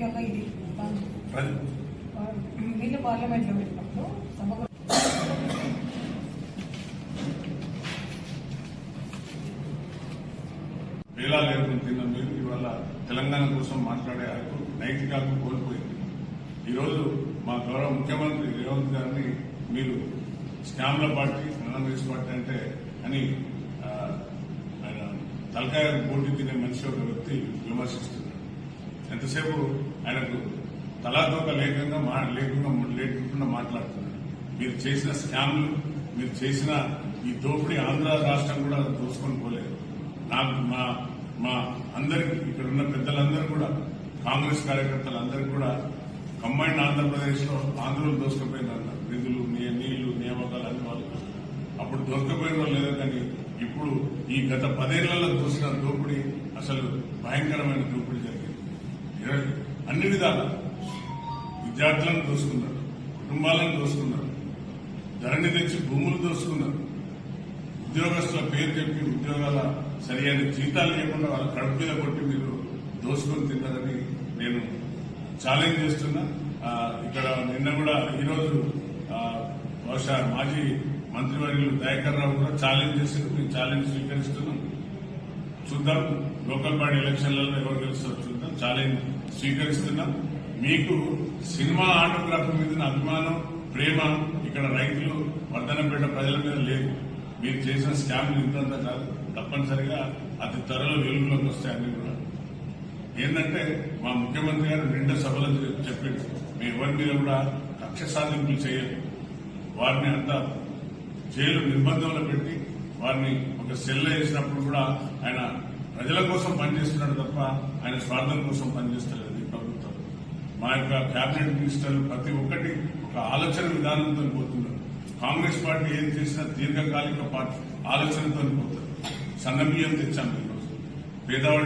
ముఖ్యంగా ఇది పార్లమెంట్లో పెట్టినప్పుడు సమగ్ర వేలాలు ఏర్పడి తిన్న మీరు ఇవాళ తెలంగాణ కోసం మాట్లాడే హక్కు నైతిక హక్కు కోల్పోయింది. ఈరోజు మా గౌరవ ముఖ్యమంత్రి రేవంత్ గారిని మీరు స్కామ్ల పార్టీ కాంగ్రెస్ పార్టీ అంటే అని ఆయన తలకాయ పోటీ తినే మనిషి ఒక వ్యక్తి విమర్శిస్తున్నారు. ఎంతసేపు ఆయనకు తలాదోక లేకుండా మా లేకుండా లేకుండా మాట్లాడుతున్నాడు మీరు చేసిన స్కామ్లు మీరు చేసిన ఈ దోపిడీ ఆంధ్ర రాష్ట్రం కూడా దోసుకొని పోలేదు. నాకు మా మా అందరికి ఇక్కడ ఉన్న పెద్దలందరూ కూడా కాంగ్రెస్ కార్యకర్తలందరూ కూడా కంబైండ్ ఆంధ్రప్రదేశ్లో ఆంధ్రలో దోసుకుపోయిందన్నారు నిధులు నీళ్ళు నియామకాలు అన్ని వాళ్ళు అప్పుడు దొరకపోయిన వాళ్ళు లేదు కానీ ఇప్పుడు ఈ గత పదేళ్ళలో దోసిన దోపిడీ అసలు భయంకరమైన దోపిడీ జరిగింది. అన్ని విధాల విద్యార్థులను దోసుకున్నారు కుటుంబాలను దోసుకున్నారు ధరణి తెచ్చి భూములు దోసుకున్నారు. ఉద్యోగస్తుల పేరు చెప్పి ఉద్యోగాల సరియైన జీతాలు లేకుండా వాళ్ళ కడుపు మీద కొట్టి మీరు దోసుకొని తిన్నారని నేను ఛాలెంజ్ చేస్తున్నా. ఇక్కడ నిన్న కూడా ఈరోజు బహుశా మాజీ మంత్రివర్యులు దయాకర్ రావు కూడా ఛాలెంజ్ చేసింది మేము ఛాలెంజ్ స్వీకరిస్తున్నాం. చూద్దాం. లోకల్ బాడీ ఎలక్షన్లలో ఎవరు గెలుస్తారో చూద్దాం. ఛాలెంజ్ స్వీకరిస్తున్నాం. మీకు సినిమా ఆటోగ్రాఫీ మీద అభిమానం ప్రేమ ఇక్కడ రైతులు వర్ధనపేట ప్రజల మీద లేదు. మీరు చేసిన స్కామ్లు ఇంతంత కాదు. తప్పనిసరిగా అతి త్వరలో వెలుగులోకి వస్తాయని కూడా. ఏంటంటే మా ముఖ్యమంత్రి గారు నిండా సభలో చెప్పిండు. మీ ఎవరి మీద కూడా కక్ష సాధింపులు చేయరు. వారిని అంతా జైలు నిర్బంధంలో పెట్టి వారిని ఒక సెల్ వేసినప్పుడు కూడా ఆయన ప్రజల కోసం పనిచేస్తున్నాడు తప్ప ఆయన స్వార్థం కోసం పనిచేస్తలేదు ఈ ప్రభుత్వం. మా యొక్క కేబినెట్ మినిస్టర్లు ప్రతి ఒక్కటి ఒక ఆలోచన విధానంతో పోతున్నారు. కాంగ్రెస్ పార్టీ ఏం చేసినా దీర్ఘకాలిక పార్టీ ఆలోచనతో పోతారు సన్నబియ్యం తెచ్చాము ఈరోజు. పేదవాడి